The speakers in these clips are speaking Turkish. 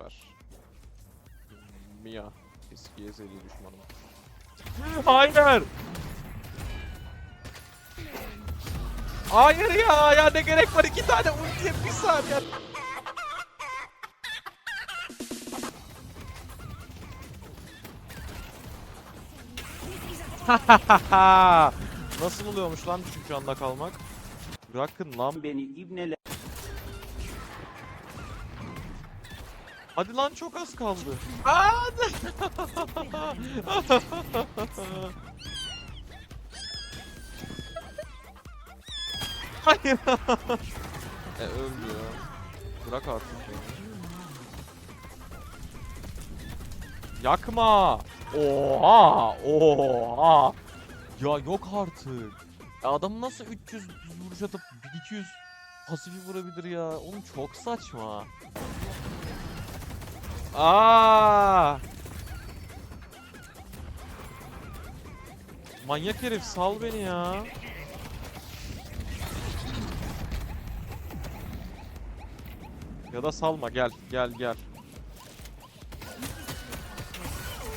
ver. Mia. Eski ezeli düşmanım. Hayır! Hayır ya! Ya ne gerek var iki tane ultiye bir saniye. Nasıl oluyormuş lan düşük anda kalmak? Bırakın lan beni ibnele. Hadi lan çok az kaldı. Hayır. e öldü ya. Bırak artık ya. Yakma. Oha! Oha! Ya yok artık. Ya adam nasıl 300 vuruş atıp 1200 pasifi vurabilir ya? Oğlum çok saçma. Aa! Manyak herif sal beni ya. Ya da salma gel gel gel.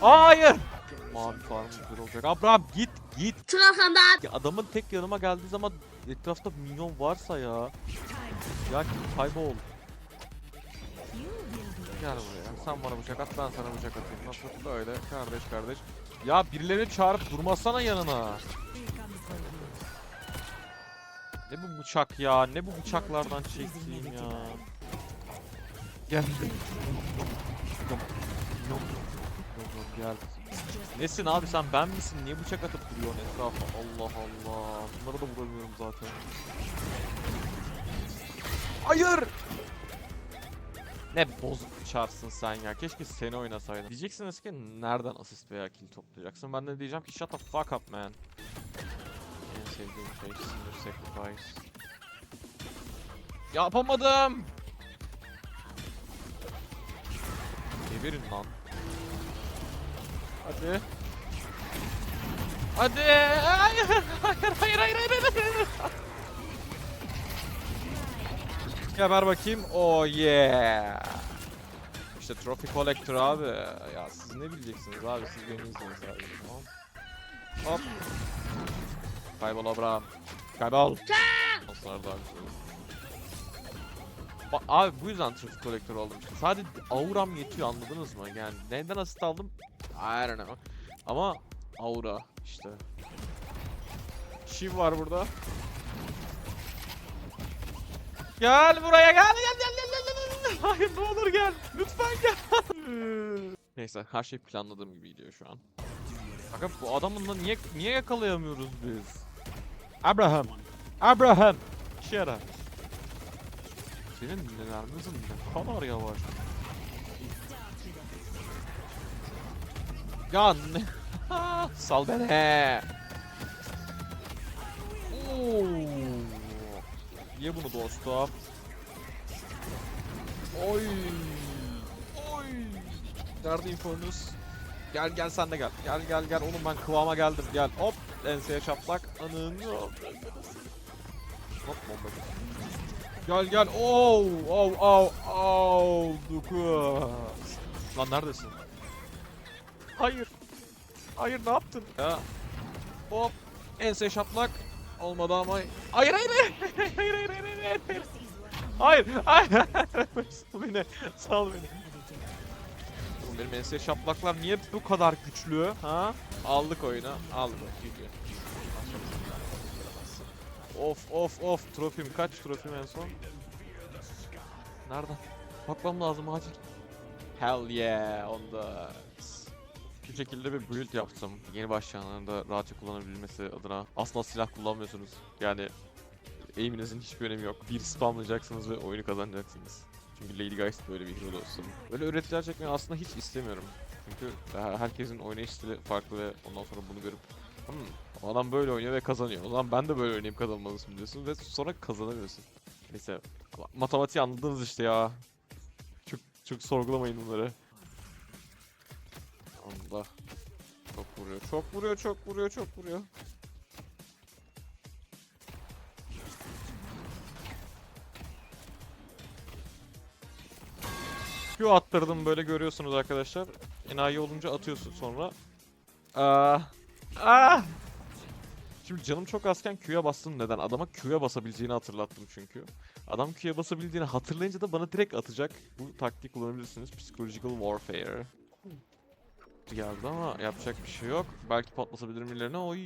Hayır. Mavi farm güzel olacak. Abraham git git. Ya adamın tek yanıma geldiği zaman etrafta minyon varsa ya. Ya kaybol. Gel buraya. Sen bana bıçak at, ben sana bıçak atayım. Nasıl böyle kardeş kardeş. Ya birilerini çağırıp durmasana yanına. Ne bu bıçak ya? Ne bu bıçaklardan çektiğim ya? Gel. Yok. Yok. Nesin abi sen ben misin? Niye bıçak atıp duruyorsun etrafa? Allah Allah. Bunları da vuramıyorum zaten. Hayır! Ne bozuk çarsın sen ya. Keşke seni oynasaydım. Diyeceksiniz ki nereden asist veya kill toplayacaksın. Ben de diyeceğim ki shut the fuck up man. En sevdiğim şey sinir sacrifice. Yapamadım. Geberin lan. Hadi. Hadi. Hayır, Geber bakayım. Oh yeah. İşte Trophy Collector abi. Ya siz ne bileceksiniz abi? Siz beni izleyin sadece. Tamam. Hop. Kaybol Abraham. Kaybol. Dostlar daha güzel olur. Ba- abi bu yüzden Trophy Collector oldum işte. Sadece auram yetiyor anladınız mı? Yani neden asist aldım? I don't know. Ama aura işte. Shiv var burada. Gel buraya gel gel gel gel gel gel. Hayır ne olur gel. Lütfen gel. Neyse her şey planladığım gibi gidiyor şu an. Fakat bu adamınla niye niye yakalayamıyoruz biz? Abraham. Abraham. Up. Senin nelermizin ne kadar yavaş. Ya ne? Sal beni. Ye bunu dostum. Oy. Oy. Nerede infonuz? Gel gel sen de gel. Gel gel gel oğlum ben kıvama geldim. Gel hop enseye çaplak. Anın. Hop bomba. Gel gel. Oh oh oh oh. Dokuz. Lan neredesin? Hayır. Hayır ne yaptın? Ya. Hop. Ense şaplak. Olmadı ama. Hayır hayır hayır. Hayır hayır hayır hayır. Hayır. Hayır. Hayır. Sal beni. Sal beni. Oğlum benim ense şaplaklar niye bu kadar güçlü? Ha? Aldık oyunu. Aldık. Of of of. Trofim kaç trofim en son? Nereden? Bakmam lazım acil. Hell yeah on the şu şekilde bir build yaptım. Yeni başlayanların da rahatça kullanabilmesi adına. Asla silah kullanmıyorsunuz. Yani aim'inizin hiçbir önemi yok. Bir spamlayacaksınız ve oyunu kazanacaksınız. Çünkü Lady Geist böyle bir hero dostum. Böyle öğretiler çekmeyi aslında hiç istemiyorum. Çünkü her- herkesin oynayış stili farklı ve ondan sonra bunu görüp hmm, adam böyle oynuyor ve kazanıyor. O zaman ben de böyle oynayıp kazanmalısın diyorsun ve sonra kazanamıyorsun. Neyse matematiği anladınız işte ya. Çok çok sorgulamayın bunları. Allah. Çok vuruyor. Çok vuruyor, çok vuruyor, çok vuruyor. Q attırdım böyle görüyorsunuz arkadaşlar. Enayi olunca atıyorsun sonra. Aa, aa. Şimdi canım çok azken Q'ya bastım neden? Adama Q'ya basabileceğini hatırlattım çünkü. Adam Q'ya basabildiğini hatırlayınca da bana direkt atacak. Bu taktiği kullanabilirsiniz. Psychological Warfare. Geldi ama yapacak bir şey yok. Belki patlatabilirim birilerine. Oy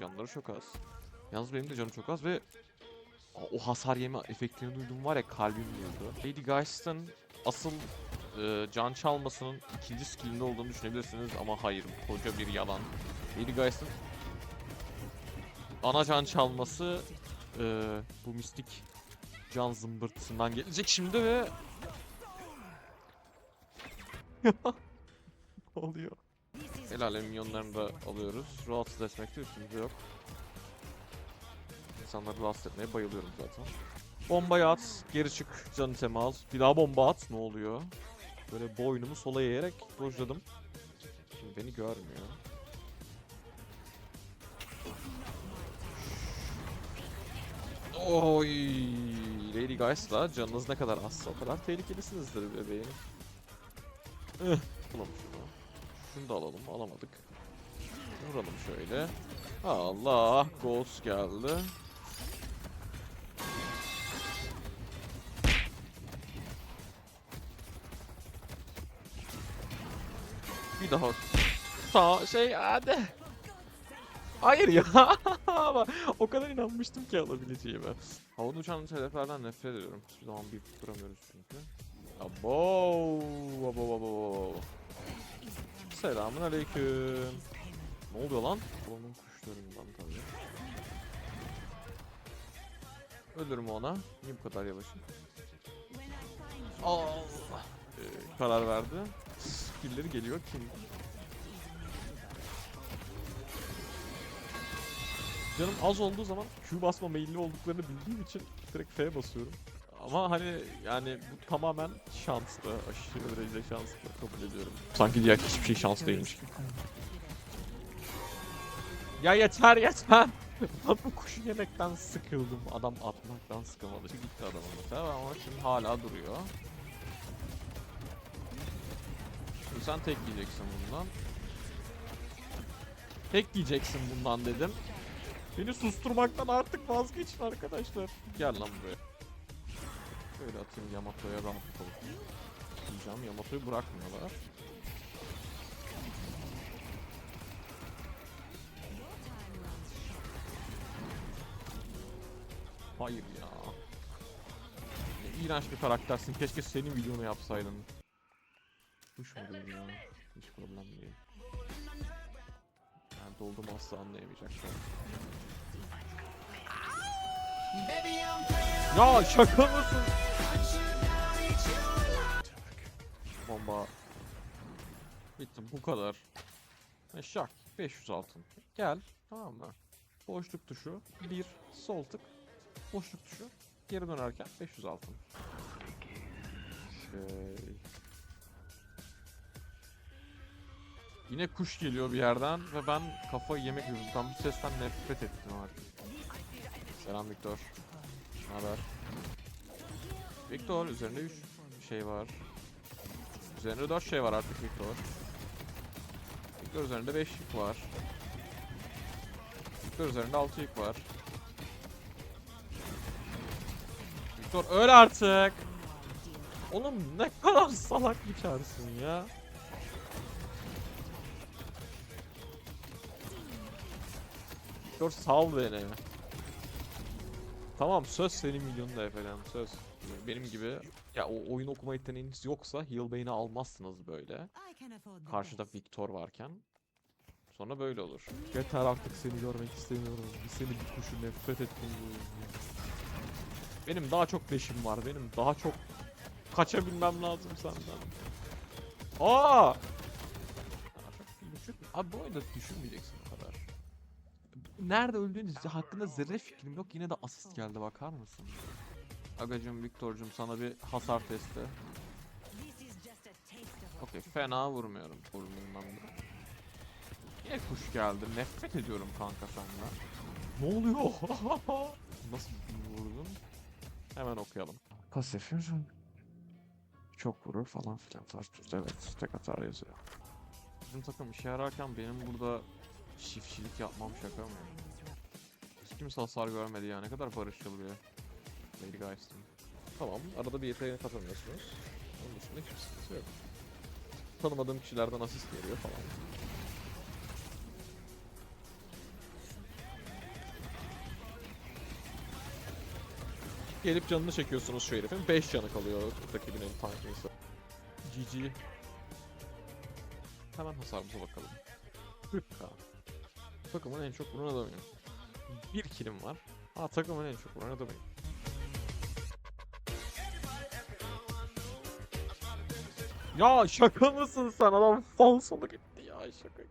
canları çok az. Yalnız benim de canım çok az ve o hasar yeme efektini duydum var ya kalbim durdu. Lady Geist'ın asıl e, can çalmasının ikinci skillinde olduğunu düşünebilirsiniz ama hayır koca bir yalan. Lady Geist'ın ana can çalması e, bu mistik can zımbırtısından gelecek şimdi ve oluyor? El alem minyonlarını da alıyoruz. Rahatsız etmekte üstümüzde yok. İnsanları rahatsız etmeye bayılıyorum zaten. Bombayı at, geri çık, canı temas. Bir daha bomba at, ne oluyor? Böyle boynumu sola eğerek dojladım. Şimdi beni görmüyor. Oy, Lady Geist'la canınız ne kadar azsa o kadar tehlikelisinizdir bebeğim. Ih, Alalım şunu. Da alalım, alamadık. Vuralım şöyle. Allah, Ghost geldi. Bir daha. Sağ şey hadi. Hayır ya. O kadar inanmıştım ki alabileceğime. Havada uçan hedeflerden nefret ediyorum. Hiçbir zaman bir duramıyoruz çünkü. Abo, abo, abo. Selamun aleyküm. Ne oluyor lan? Onun kuşlarından tabii. Ölürüm ona. Niye bu kadar yavaşım? Allah. Ee, karar verdi. Skill'leri geliyor kim? Canım az olduğu zaman Q basma meyilli olduklarını bildiğim için direkt F basıyorum. Ama hani yani bu tamamen şanslı, aşırı derecede şanslı kabul ediyorum. Sanki diğer hiçbir şey şans değilmiş gibi. Ya yeter yeter. Ben bu kuşu yemekten sıkıldım. Adam atmaktan sıkılmadı. Şimdi gitti adamın mesela ama şimdi hala duruyor. Şimdi sen tek yiyeceksin bundan. Tek yiyeceksin bundan dedim. Beni susturmaktan artık vazgeçin arkadaşlar. Gel lan buraya. Şöyle atayım Yamato'ya ol. Diyeceğim Yamato'yu bırakmıyorlar. Hayır ya. Ne iğrenç bir karaktersin. Keşke senin videonu yapsaydın. Değil ya? Hiç problem değil. Yani doldum asla anlayamayacaklar. Ya şaka mısın? Bitti bu kadar. E, şak 500 altın. Gel tamam mı? Boşluk tuşu bir sol tık. Boşluk tuşu geri dönerken 500 altın. Şey. Yine kuş geliyor bir yerden ve ben kafayı yemek yüzünden bu sesten nefret ettim artık. Selam Viktor. Ne haber? Viktor üzerinde 3 şey var. Üzerinde 4 şey var artık Viktor. Viktor üzerinde 5 yük var. Viktor üzerinde 6 yük var. Viktor öl artık. Oğlum ne kadar salak bir ya. Viktor sal beni. Tamam söz senin milyonu da efendim söz. Benim gibi ya o oyun okuma yeteneğiniz yoksa heal Bane'i almazsınız böyle. Karşıda Victor varken. Sonra böyle olur. Yeter artık seni görmek istemiyorum. Bir seni bir kuşu nefret ettim bu oyunda. Benim daha çok leşim var. Benim daha çok kaçabilmem lazım senden. Aa! Düşün. Abi bu oyunda düşünmeyeceksin o kadar. Nerede öldüğünüz hakkında zerre fikrim yok. Yine de asist geldi bakar mısın? Agacım Viktor'cum sana bir hasar testi. Okey fena vurmuyorum vurduğumdan da. Niye kuş geldi? Nefret ediyorum kanka senden. Ne oluyor? Nasıl vurdun? Hemen okuyalım. Pasif. çok vurur falan filan. Tarsus evet tek atar yazıyor. Bizim takım işe yararken benim burada çiftçilik yapmam şaka mı? Hiç kimse hasar görmedi ya. Ne kadar barışçıl bir Lady Geist'im. Tamam. Arada bir yeteneğini kazanıyorsunuz. Onun dışında hiçbir sıkıntı yok. Tanımadığım kişilerden asist geliyor falan. Gelip canını çekiyorsunuz şu herifin. 5 canı kalıyor rakibin en tankıysa. GG. Hemen hasarımıza bakalım. 40k. Takımın en çok vuran adamıyım. Bir killim var. Ha takımın en çok vuran adamıyım. Ya şaka mısın sen? Adam falsolu gitti ya şaka.